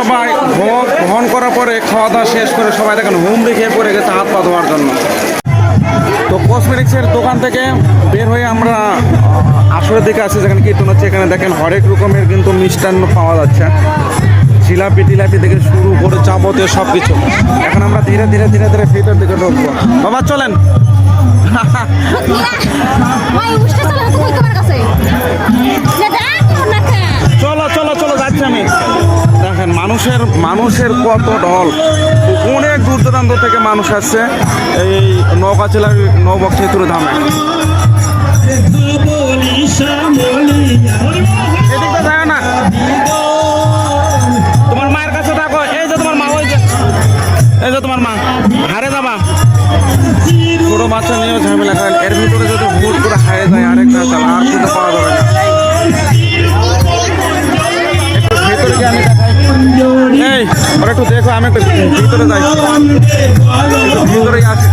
সবাই ভোগ গ্রহণ করার পরে খাওয়া দাওয়া শেষ করে সবাই দেখেন হুমড়ি খেয়ে পড়ে গেছে, হাত পা ধোয়ার জন্য। তো কসমেটিক্সের দোকান থেকে বের হয়ে আমরা আসরের দিকে আছি, যেখানে কীর্তন হচ্ছে। এখানে দেখেন হরেক রকমের কিন্তু মিষ্টান্ন পাওয়া যাচ্ছে। জিলাপি টিলাপি থেকে শুরু করে যাবতীয় সব কিছু এখন আমরা ধীরে ধীরে ধীরে ধীরে ভিতর দিকে ঢুকবো। বাবা, চলেন। ভাই মানুষের মানুষের কত ঢল। অনেক দূর দূরান্ত থেকে মানুষ আসছে এই নৌকা জেলার নবক্ষেত্র ধামে। এদিকটা না। তোমার মায়ের কাছে এই যে তোমার মা, ওই যে। এই যে তোমার মা, হারে যাবা। বাচ্চা ঝামেলা এর ভিতরে যদি হুট করে হারে যায়, আরেকটা তাহলে আমি একটু ভিতরে যাই। ভিতরে আসি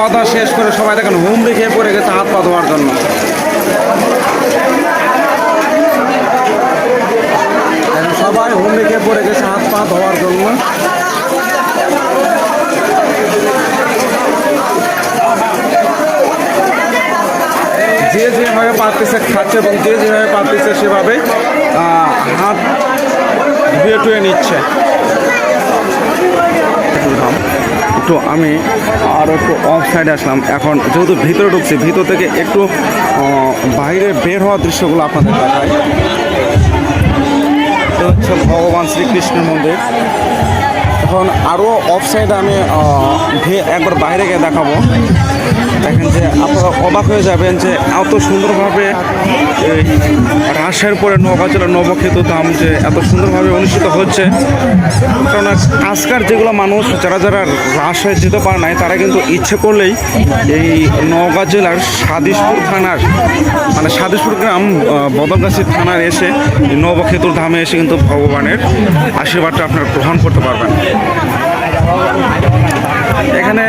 খাওয়া দাওয়া শেষ করে সবাই দেখেন হুমড়ি খেয়ে পড়ে গেছে হাত পা ধোয়ার জন্য। সবাই হুমড়ি খেয়ে পড়ে গেছে হাত পা ধোয়ার জন্য। যে যেভাবে পারতেছে খাচ্ছে এবং যে যেভাবে পারতেছে সেভাবে হাত ধুয়ে টুয়ে নিচ্ছে। তো আমি আরও একটু অফ সাইডে আসলাম। এখন যেহেতু ভিতরে ঢুকছি, ভিতর থেকে একটু বাইরে বের হওয়ার দৃশ্যগুলো আপনাদের দেখায় হচ্ছে ভগবান শ্রীকৃষ্ণের মন্দির। এখন আরও অফ সাইডে আমি একবার বাইরে গিয়ে দেখাবো। দেখেন যে আপনারা অবাক হয়ে যাবেন যে এত সুন্দরভাবে এই রাসের পরে নৌকাচলা নবক্ষেত ধাম যে এত সুন্দরভাবে অনুষ্ঠিত হচ্ছে। কারণ আজকার যেগুলো মানুষ, যারা যারা রাসে যেতে পারে নাই, তারা কিন্তু ইচ্ছে করলেই এই নওগাঁ জেলার সাদিসপুর থানার মানে সাদিসপুর গ্রাম বদলগাছি থানার এসে নবক্ষেতুর ধামে এসে কিন্তু ভগবানের আশীর্বাদটা আপনারা গ্রহণ করতে পারবেন। এখানে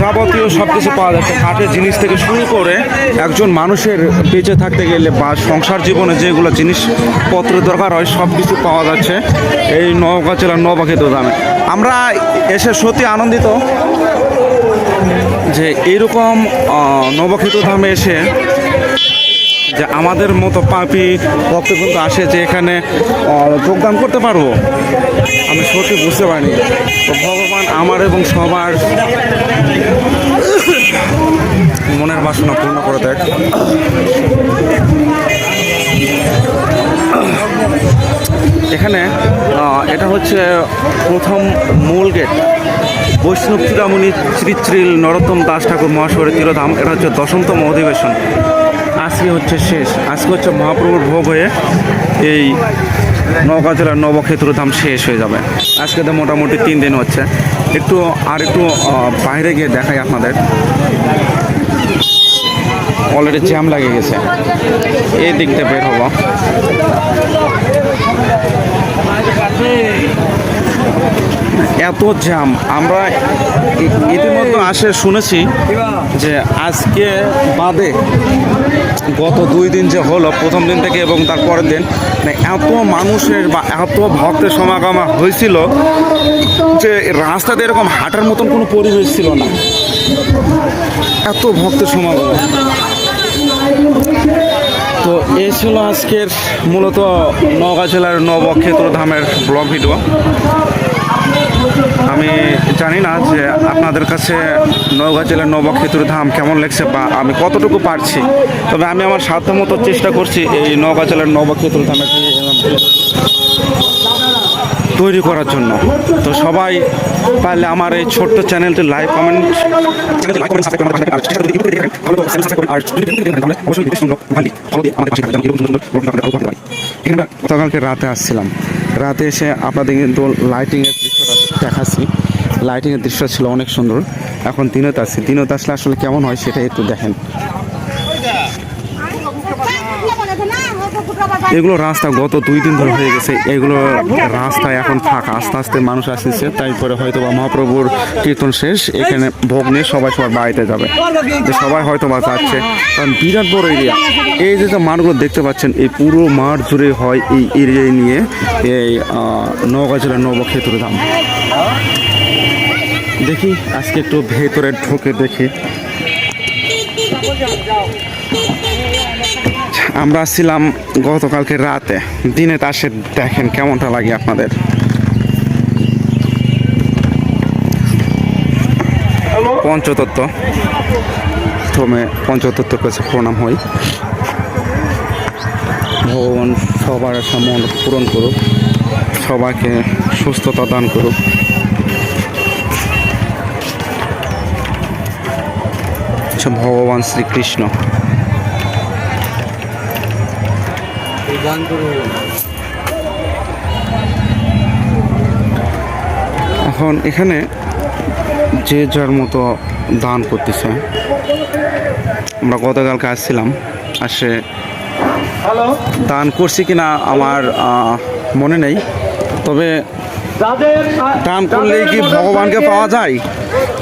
যাবতীয় সব কিছু পাওয়া যাচ্ছে। কাঠের জিনিস থেকে শুরু করে একজন মানুষের বেঁচে থাকতে গেলে বা সংসার জীবনে যেগুলো জিনিসপত্রের দরকার হয় সব কিছু পাওয়া যাচ্ছে। এই নওগাঁ জেলার নবাক্ষেত দামে আমরা এসে সত্যি আনন্দিত যে এইরকম নবক্ষেত ধামে এসে যে আমাদের মতো পাপি ভক্ত কিন্তু আসে যে এখানে যোগদান করতে পারব? আমি সত্যি বুঝতে পারিনি। তো ভগবান আমার এবং সবার মনের বাসনা পূর্ণ করে দেখ এখানে এটা হচ্ছে প্রথম মূল গেট। বৈষ্ণব চূড়ামণি শ্রী শ্রী নরোত্তম দাস ঠাকুর মহাশয়ের তিরোধাম। এটা হচ্ছে দশমতম অধিবেশন। আজকে হচ্ছে শেষ। আজকে হচ্ছে মহাপ্রভুর ভোগ হয়ে এই নৌকা জেলার নবক্ষেত্র ধাম শেষ হয়ে যাবে। আজকে তো মোটামুটি তিন দিন হচ্ছে। একটু আর একটু বাইরে গিয়ে দেখাই আপনাদের। অলরেডি জ্যাম লাগে গেছে। এই দিকটা বের হব। এত জ্যাম। আমরা ইতিমধ্যে আসে শুনেছি যে আজকে বাদে গত দুই দিন যে হলো, প্রথম দিন থেকে এবং তার পরের দিন মানে এত মানুষের বা এত ভক্তের সমাগম হয়েছিল যে রাস্তাতে এরকম হাঁটার মতন কোনো পরিবেশ ছিল না। এত ভক্তের সমাগম। তো এই ছিল আজকের মূলত নওগাঁ জেলার নবক্ষেত্র ধামের ব্লগ ভিডিও। আমি জানি না যে আপনাদের কাছে নওগাঁ জেলার নবক্ষেত্র ধাম কেমন লাগছে বা আমি কতটুকু পারছি। তবে আমি আমার সাধ্য মতো চেষ্টা করছি এই নওগাঁ জেলার নবক্ষেত্র ধামে তৈরি করার জন্য। তো সবাই পারলে আমার এই ছোট্ট চ্যানেলটি লাইক, কমেন্ট গতকালকে রাতে আসছিলাম। রাতে এসে আপনাদের কিন্তু লাইটিংয়ের দৃশ্যটা দেখাচ্ছি। লাইটিংয়ের দৃশ্য ছিল অনেক সুন্দর। এখন দিনত আসছি দিনত আসলে আসলে কেমন হয় সেটা একটু দেখেন। এগুলো রাস্তা গত দুই দিন ধরে হয়ে গেছে। এগুলো রাস্তা এখন ফাঁকা, আস্তে আস্তে মানুষ আসতেছে। তারপরে হয়তো বা মহাপ্রভুর কীর্তন শেষ। এখানে ভোগ নিয়ে সবাই সবার বাড়িতে যাবে। তো সবাই হয়তো বা যাচ্ছে। কারণ বিরাট বড় এরিয়া এই যে যে মাঠগুলো দেখতে পাচ্ছেন, এই পুরো মাঠ জুড়ে হয় এই এরিয়ায় নিয়ে এই নওগাঁ জেলার নবক্ষেত্র ধাম। দেখি, আজকে একটু ভেতরে ঢোকে দেখি। আমরা ছিলাম গতকালকে রাতে। দিনে তাসে দেখেন কেমনটা লাগে আপনাদের। পঞ্চতত্ত্ব। প্রথমে পঞ্চতত্ত্বের কাছে প্রণাম হই ভগবান সবার আশা মন পূরণ করুক, সবাইকে সুস্থতা দান করুক। ভগবান শ্রীকৃষ্ণ। এখন এখানে যে যার মতো দান করতেছে। আমরা গতকালকে আসছিলাম আসে দান করছি কিনা আমার মনে নেই। তবে দান করলে কি ভগবানকে পাওয়া যায়?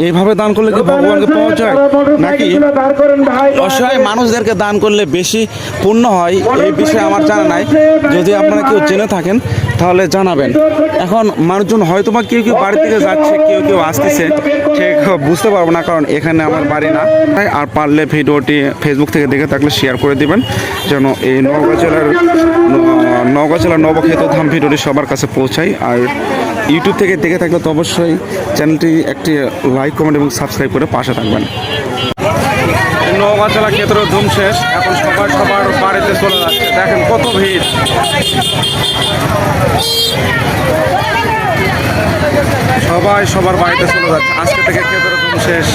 এইভাবে দান করলে কি ভগবানকে পাওয়া যায়? নাকি অসহায় মানুষদেরকে দান করলে বেশি পূর্ণ হয়? এই বিষয়ে আমার জানা নাই। যদি আপনারা কেউ জেনে থাকেন তাহলে জানাবেন। এখন মানুষজন হয়তো বা কেউ কেউ বাড়ি থেকে যাচ্ছে, কেউ কেউ আসতেছে ঠিক বুঝতে পারব না, কারণ এখানে আমার বাড়ি না। তাই আর পারলে ভিডিওটি ফেসবুক থেকে দেখে থাকলে শেয়ার করে দিবেন, যেন এই নওগাঁ জেলার নওগাঁ জেলার নবক্ষেত ধাম ভিডিওটি সবার কাছে পৌঁছায়। আর ইউটিউব থেকে দেখে থাকলে তো অবশ্যই চ্যানেলটি একটি লাইক কমেন্ট এবং সাবস্ক্রাইব করে পাশে থাকবেন। নওগাঁ জেলা ক্ষেত্র ধুম শেষ, এখন সবার সবার বাড়িতে চলে যাচ্ছে। দেখেন কত ভিড়। সবাই সবার বাড়িতে চলে যাচ্ছে। আজকে থেকে ধুম শেষ।